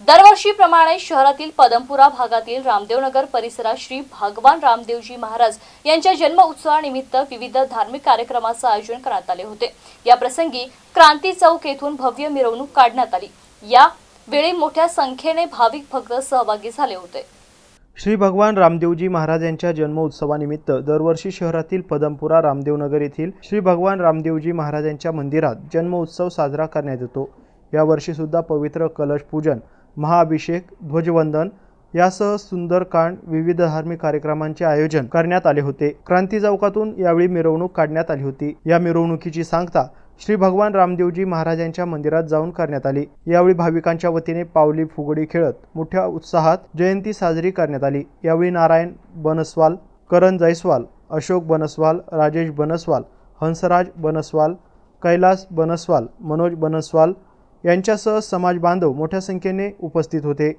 दरवर्षीप्रमाणे शहरातील पदमपुरा भागातील रामदेवनगर परिसरात श्री भगवान रामदेवजी महाराज यांच्या जन्म उत्सवानिमित्त विविध धार्मिक कार्यक्रमाचं आयोजन करण्यात आले होते. या प्रसंगी क्रांती चौक येथून भव्य मिरवणूक काढण्यात आली. या वेळी मोठ्या संख्येने भाविक भक्त सहभागी झाले होते. श्री भगवान रामदेवजी महाराज यांच्या जन्मोत्सवानिमित्त दरवर्षी शहरातील पदमपुरा रामदेवनगर येथील श्री भगवान रामदेवजी महाराजांच्या मंदिरात जन्म उत्सव साजरा करण्यात येतो. यावर्षीसुद्धा पवित्र कलश पूजन महाअभिषेक ध्वजवंदन यासह सुंदरकांड विविध धार्मिक कार्यक्रमांचे आयोजन करण्यात आले होते. क्रांती चौकातून यावेळी मिरवणूक काढण्यात आली होती. या मिरवणुकीची सांगता श्री भगवान रामदेवजी महाराजांच्या मंदिरात जाऊन करण्यात आली. यावेळी भाविकांच्या वतीने पावली फुगडी खेळत मोठ्या उत्साहात जयंती साजरी करण्यात आली. यावेळी नारायण बनसवाल करण जयस्वाल अशोक बनसवाल राजेश बनसवाल हंसराज बनसवाल कैलास बनसवाल मनोज बनसवाल यांच्यासह समाज बांधव मोठ्या संख्येने उपस्थित होते.